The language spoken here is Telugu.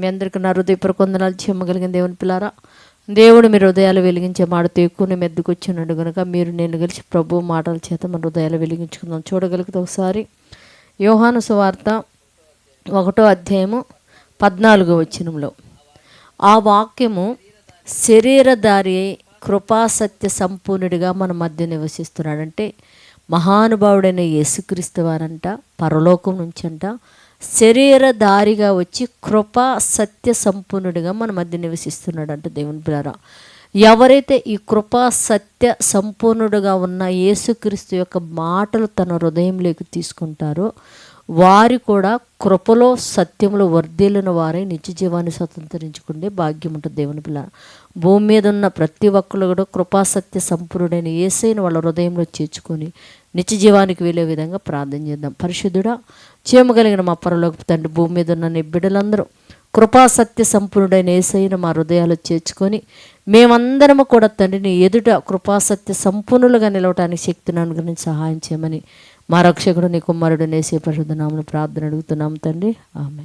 మీ అందరికీ నా హృదయపూర్వక వందనాలు చెమ్మగలిగిన దేవుని పిల్లారా. దేవుడు మీ హృదయాలు వెలిగించే మాటతో ఎక్కువ మెద్దుకొచ్చినాడు కనుక మీరు నేను కలిసి ప్రభు మాటల చేత మన హృదయాలు వెలిగించుకుందాం. చూడగలిగితే ఒకసారి యోహాను సువార్త ఒకటో అధ్యాయము పద్నాలుగో వచనంలో. ఆ వాక్యము శరీరధారి కృపాసత్య సంపూర్ణుడిగా మన మధ్య నివసిస్తున్నాడంటే మహానుభావుడైన యేసుక్రీస్తు వారంట పరలోకం నుంచి అంట శరీరధారిగా వచ్చి కృపా సత్య సంపూర్ణుడిగా మన మధ్య నివసిస్తున్నాడంట దేవుని పిల్లరా ఎవరైతే ఈ కృపా సత్య సంపూర్ణుడుగా ఉన్న యేసుక్రీస్తు యొక్క మాటలు తన హృదయంలోకి తీసుకుంటారో వారు కూడా కృపలో సత్యంలో వర్ధిల్లిన వారే నిత్య జీవాన్ని స్వతంత్రించుకుంటే భాగ్యం ఉంటుంది దేవుని పిల్ల. భూమి మీద ఉన్న ప్రతి ఒక్కరు కూడా కృపాసత్య సంపూర్ణుడైన ఏసైన వాళ్ళ హృదయంలో చేర్చుకొని నిత్య జీవానికి వెళ్ళే విధంగా ప్రార్థన చేద్దాం. పరిశుద్ధుడా చేయమగలిగిన మా పరలోకి తండ్రి భూమి మీద ఉన్న నీ బిడ్డలందరూ కృపాసత్య సంపూర్ణుడైన ఏసైన మా హృదయాలు చేర్చుకొని మేమందరము కూడా తండ్రిని ఎదుట కృపాసత్య సంపూర్ణులుగా నిలవటానికి శక్తిని అనుగ్రహించి సహాయం చేయమని మా రక్షకుడు నీ కుమారుడు నేసే పరిశుద్ధనామను ప్రార్థన అడుగుతున్నాం తండ్రి. ఆమె